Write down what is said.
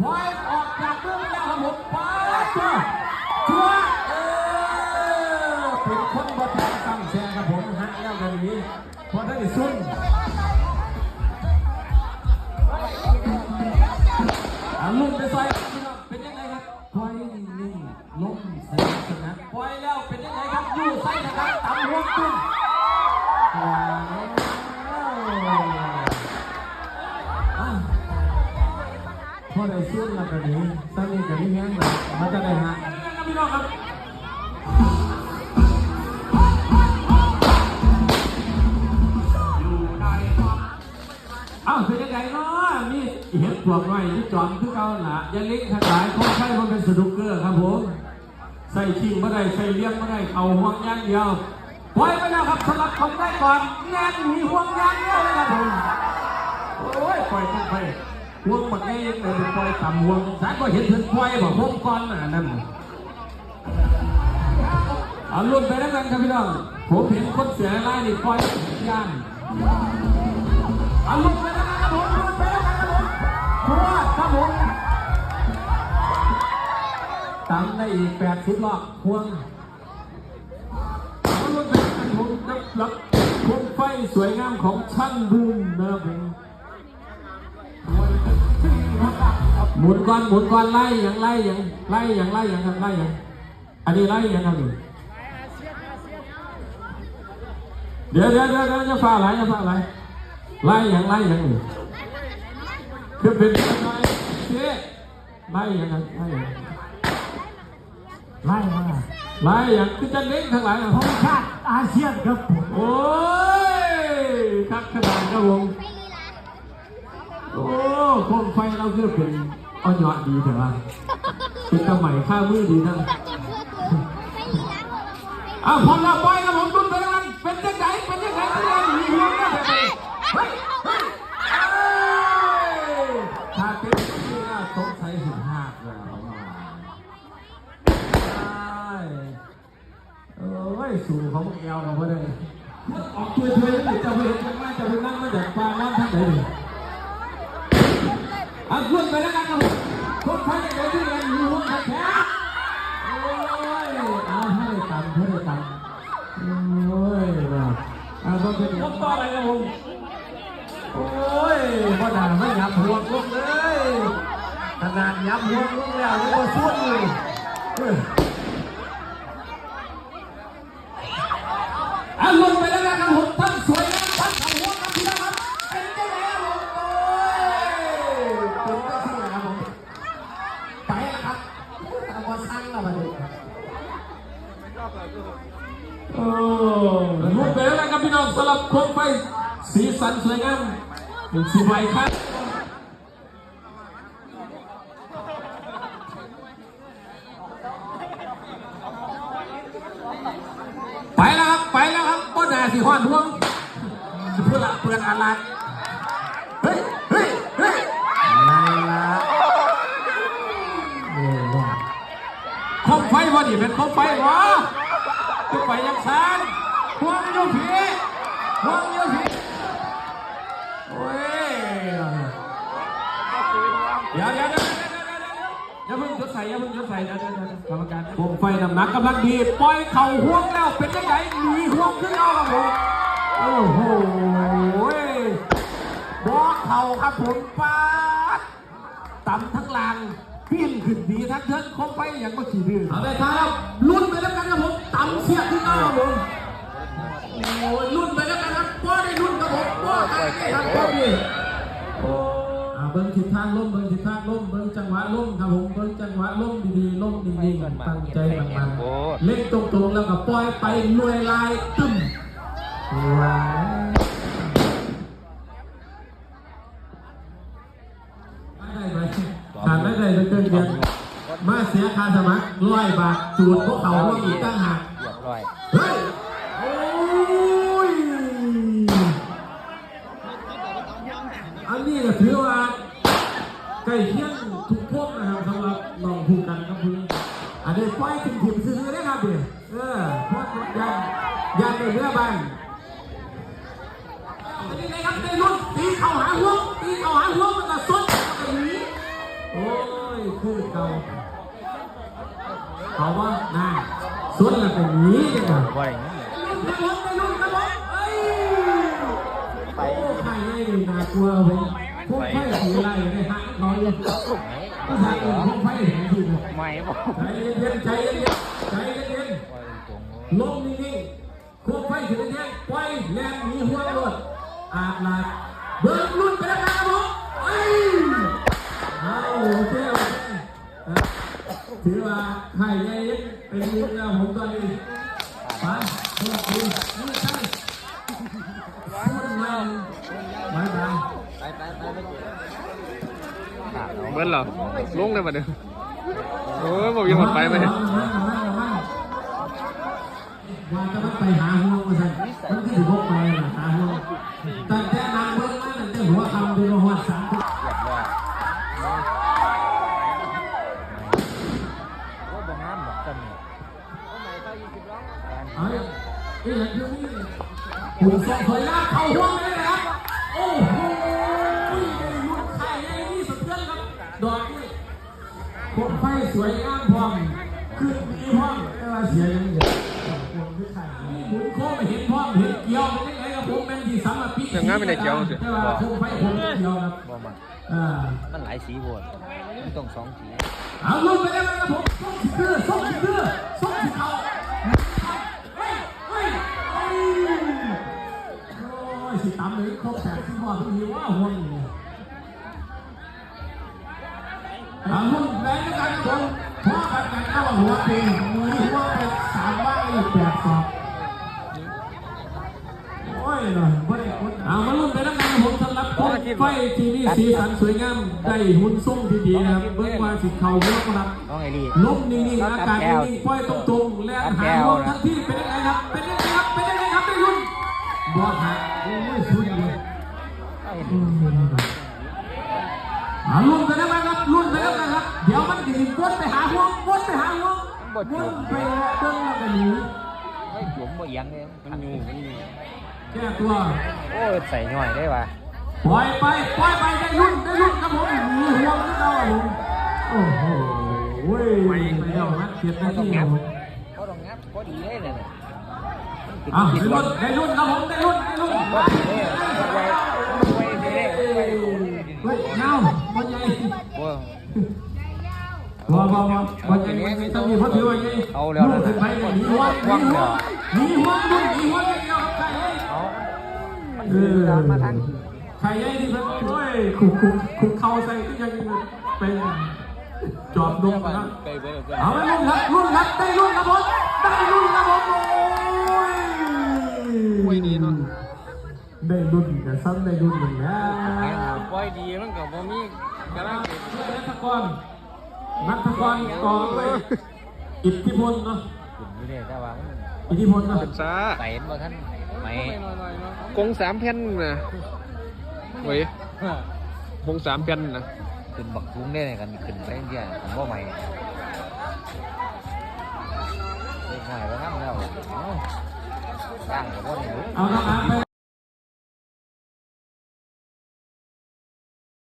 ควายออกจากเรื่องไปแล้วครับผมไปตัวตัวเออเป็นคนบอแทงซัมแซกครับผมฮะแล้วกันนี้พอได้ซุ่นอาลุ่นไปซอยครับพี่น้องเป็นยังไงครับควายนิ่งล้มสนับสนับควายแล้วเป็นยังไงครับยู่ไส้นะครับตำหัวตุ้ม พวกน้อยนี่จอมคือเก่าล่ะอยันเล็กทั้งหลายของใช้มันเป็นสนุกเกอร์ครับผมใส่ชิงไม่ได้ใส่เลี้ยงไม่ได้เข่าห่วงยางเดียวปล่อยไปแล้วครับสำหรับคนได้ก่อนงานหนีห่วงยางเดียวเลยครับผมโอ้ยปล่อยต้องไปห่วงบักไอ้ยังเป็นปล่อยต่ำห่วงสายก็เห็นเพิ่นปล่อยบอกห่วงก่อนน่ะนั่นเอาลุ่นไปแล้วกันครับพี่น้องผมเห็นคนเสียรายนี่ปล่อยย่านเอาลุ่นไป รัวครับผมตั้งได้อีกแปดสิบรอบพวงเอาลุ่นไปแล้วกันผมนับรับพวงไฟสวยงามของช่างบูมนะครับผมหมุนก่อนหมุนก่อนไล่อย่างไล่อย่างไล่อย่างไล่อย่างครับไล่อย่างอันนี้ไล่อย่างครับนี่เดี๋ยวเดี๋ยวเดี๋ยวเดี๋ยวจะฟ้าไหลจะฟ้าไหลไล่อย่างไล่อย่างนี่คือเป็นอะไรเสีย ไล่อย่างครับไล่อย่างไล่มาไล่อย่างคือจะเล่นทั้งหลายธงชาติอาเซียนครับผมโอ้ยคักขนาดครับผมโอ้โคมไฟเราคือเป็นอ้อนยอดดีเถอะวะเป็นตะใหม่ข้ามือดีนะอ้าวพอเราปล่อยครับผมตุ้นไปแล้วกันเป็นยังไงเป็นยังไงเป็นยังไงมีห่วงนะแบบนี้เฮ้ยเฮ้ยเอ้ยถ้าเต็มที่น่าสงสัยสิบห้าแล้วใช่เอ้ย สูงของพวกเอวเราไม่ได้ออกช่วยช่วยแล้วจะไปเห็นกันมาจะไปนั่งมาจากฟ้าร้อนท่านไหนดิเอาขึ้นไปแล้วกันครับผมคนไทยเดี๋ยวที่เรียนมีห่วงแท้โอ้ยเอาให้ตังค์ให้ตังค์โอ้ยนะอาต้องเป็นยกต่อไปครับผมโอ้ยพ่อด่าไม่ยับหัวลุกเลยขนาดยับหัวลุกแล้วยังมาสู้อยู่เฮ้ยอะลงไปแล้วนะครับผมทั้งสวยงามทั้งขหัวครับพี่น้องครับเป็นยังไงครับผมโอ้ยเป็นก็ที่ไหนครับผมไปแล้วครับเอามาสั่งแล้วมาดู โอ้รูปไปแล้วนะครับพี่น้องสำหรับโคมไฟสีสันสวยงาม เป็นสีใบครับไปแล้วครับไปแล้วครับป้อนาสีห้อนห่วงสิเพื่อละเปลือนอะไรเฮ้ยเฮ้ยเฮ้ยนั่นละโอ้ว่าโคมไฟวะนี่เป็นโคมไฟวะจะไปยังซานห่วงโยผีห่วงโยผีโอ้ยเดี๋ยวเดี๋ยวเดี๋ยวเดี๋ยวอย่าเพิ่งยศใส่อย่าเพิ่งยศใส่เดี๋ยวเดี๋ยวเดี๋ยวกรรมการผมไฟน้ำหนักกำลังดีปล่อยเข่าห่วงแล้วเป็นยังไงหนีห่วงขึ้นเอาครับผมโอ้โหบอกเข่าครับผมปาดต่ำทั้งลางปิ้นขึ้นดีทั้งเทิงคมไปอย่างเมื่อกี้ดื้อเอาได้ครับลุ้นไปแล้วกันครับผมต่ำเสียขึ้นเอาครับผมโอ้ยรุ่นไปแล้วกันครับป้อได้รุ่นครับผมป้อได้ครับป้อดีโอ้อ่า เบิ้งทิศทางล่มเบิ้งทิศทางล่มเบิ้งจังหวะล่มครับผมเบิ้งจังหวะล่มดีๆล่มดีๆตั้งใจมันๆเล่นตรงๆแล้วก็ปล่อยไปหน่วยลายตึ้มว้าวได้ไหมขาดไม่ได้เลยเกินเดือนมาเสียค่าสมัครร้อยบาทจูดพวกเขาพวกอีกตั้งหากเรียบร้อยเฮ้ย โอ้ย อันนี้ก็ถือว่าใกล้เคียงทุกพวกนะครับสำหรับน้องภูกันครับคุณอันนี้ไฟถึงถิ่มซื้อๆนะครับเดี๋ยวเออเพราะยันยันในเรือบ้าน ครับได้รุ่นตี เข่าหาหัวตีเข่าหาหัวมันก็สุดแบบนี้โอ้ยคือเก่าเขาว่าน่าสดแล้วเป็นนี้จังหวะว่าอย่างนี้รุ่นครับผมได้รุ่นครับผมเอ้ยไปโอ้ใครให้น่ากลัวผมพวกไฟสีอะไรได้หักน้อยเลยผู้ชายอื่นพวกไฟเห็นทีเลยไม่บอกใจเย็นใจเย็นใจเย็นลงนิ่งๆควบไฟถึงแท่งไฟแรงหนีหัวรถอาบลาด เบิกรุ่นไปแล้วครับผมเอ้ยเอาโอเคโอเคถือว่าไข่ใหญ่เป็นมือแล้วผมตอนนี้ไปสวัสดีนี่ใช่พูดมาบายบายไปไปไปไปเบิ้ลเหรอลงเลยมาเดี๋ยวโอ้ยบอกยังหมดไปไหมวังระวังระวังระวังว่าจะมันไปหา หุ่นสองถอยลางเข้าหัวงเลยนะครับ โอ้โหได้ลุ้นไข่ในที่สุดเรื่องครับ ดอกนี้โคมไฟสวยงามพร้อมขึ้นมีพร้อมแต่ว่าเสียยังเดียวหมุนโค้งเห็นพร้อมเห็นเกี่ยวเป็นยังไงครับผมเป็นที่สามารถปิดยังงั้นไม่ได้เกี่ยวสิแต่ว่าโค้งไฟผมเกี่ยวครับมันหลายสีโบดมันต้องสองสีเอาลุ้นไปแล้วนะครับผมส่งสีเลือส่งสีเลือส่งสีเขา ยสิตามเลยครบแปดสิบวันทีว่าห่วงอยู่เอาลุ้นแรงกันครับผมเพราะกันกันเอาหัวปีมือหัวเป็นสามบ้างอีกแปดสองโอ้ยหน่อยไม่ได้คนเอามาลุ้นไปแล้วกันผมสำหรับคนไฟที่นี่สีสันสวยงามได้หุ่นส่งที่ดีนะครับเบิ้งว่าสิเขาเยอะครับน้องไอรีลมนิ่งๆอากาศนิ่งๆปล่อยตรงๆและหาลมทั้งที่เป็นยังไงครับเป็นยังไงครับเป็นยังไงครับได้รุ่นบัวหักโอ้ยสุดเลย อ่ารุ่นไปแล้วนะครับรุ่นไปแล้วนะครับ เดี๋ยวมันจะวนไปหาห่วงวนไปหาห่วงวนไปเดินแล้วก็หนีไม่หลุมบ่เอียงเลยมันอยู่มันอยู่แก้ตัวโอ้ยใส่หน่อยได้ป่ะปล่อยไปปล่อยไปได้รุ่นได้รุ่นครับผมหนีห่วงที่เราโอ้โหเว้ยไปแล้วนะเกียรติหน้าที่ครับผมเขาต้องงับพอดีเลยเนี่ยอะได้รุ่นได้รุ่นครับผมได้รุ่นได้รุ่น เลยไว้ไว้ดีเลยเฮ้ยเงาบอลใหญ่โอ้บอลบอลบอลใหญ่ไม่ต้องมีเพราะถือว่าไงลูกถึงไปหนีหัวหนีหัวหนีหัวลูกหนีหัวอย่างเดียวใครเอามันเอคืออมาทางใครไอ้ที่มันโอ้ยคุกคุกคุกเข่าใส่ที่ยังเป็นจอบดงนะไปไปไปเอาไปรุ่นครับรุ่นครับได้รุ่นครับผมได้รุ่นครับผมโอ้ย ได้รุ่นแต่ซ้ำได้รุ่นหนึ่งนะปล่อยดีมันกับบ่มีกำลังเก็บนัทกรนัทกรกองไปอิทธิพลเนาะกลุ่มนี้เลยแต่ว่ามันอิทธิพลเนาะเป็นซาใส่มาท่านไม่กงสามแผ่นนะเว้ยกงสามแผ่นนะขึ้นบักทุ้งได้เลยกันขึ้นไปเรื่อยผมว่าไม่ไม่ง่ายว่าทำแล้วตั้งแต่ว่านี่เอาน้องอันไป